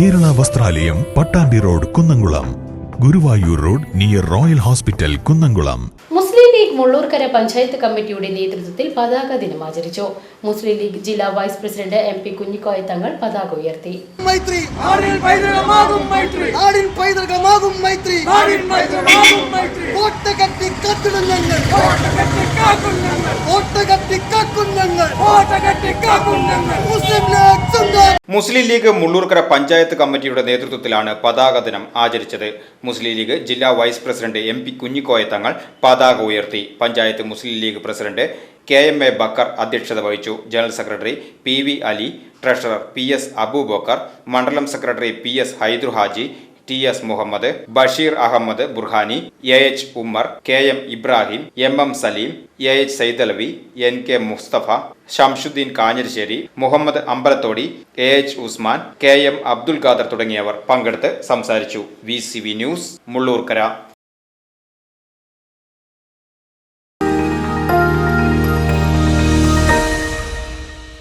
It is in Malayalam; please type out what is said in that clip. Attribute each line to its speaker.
Speaker 1: ദേവാലയം Pattambi road Kunnamkulam. Guruvayur road near royal hospital Kunnamkulam.
Speaker 2: Muslim League Mullurkara panchayat കമ്മിറ്റിയുടെ നേതൃത്വത്തിൽ പതാക ദിനം ആചരിച്ചു. മുസ്ലിം ലീഗ് ജില്ലാ vice president M P Kunhikoya Thangal പതാക ഉയർത്തി.
Speaker 3: മൈത്രി മുസ്ലിം ലീഗ്
Speaker 4: മുള്ളൂർക്കര പഞ്ചായത്ത് കമ്മിറ്റിയുടെ നേതൃത്വത്തിലാണ് പതാക ദിനം ആചരിച്ചത്. മുസ്ലിം ലീഗ് ജില്ലാ vice president M P Kunhikoya Thangal പതാക ഉയർത്തി. Panchayat Muslim League president K M A Bakkar അധ്യക്ഷത വഹിച്ചു. General secretary P V Ali treasurer P S Abubakar മണ്ഡലം secretary P S Haider Haji T S Muhammad Basheer Ahammed Burhani A H Ummer K M Ibrahim M M Saleem A H Saidalavi N K Musthafa Shamsuddin Kanjirassery Muhammad Ambalathodi A H Usman K M Abdul Khader തുടങ്ങിയവർ പങ്കെടുത്ത് സംസാരിച്ചു. V news Mullurkara.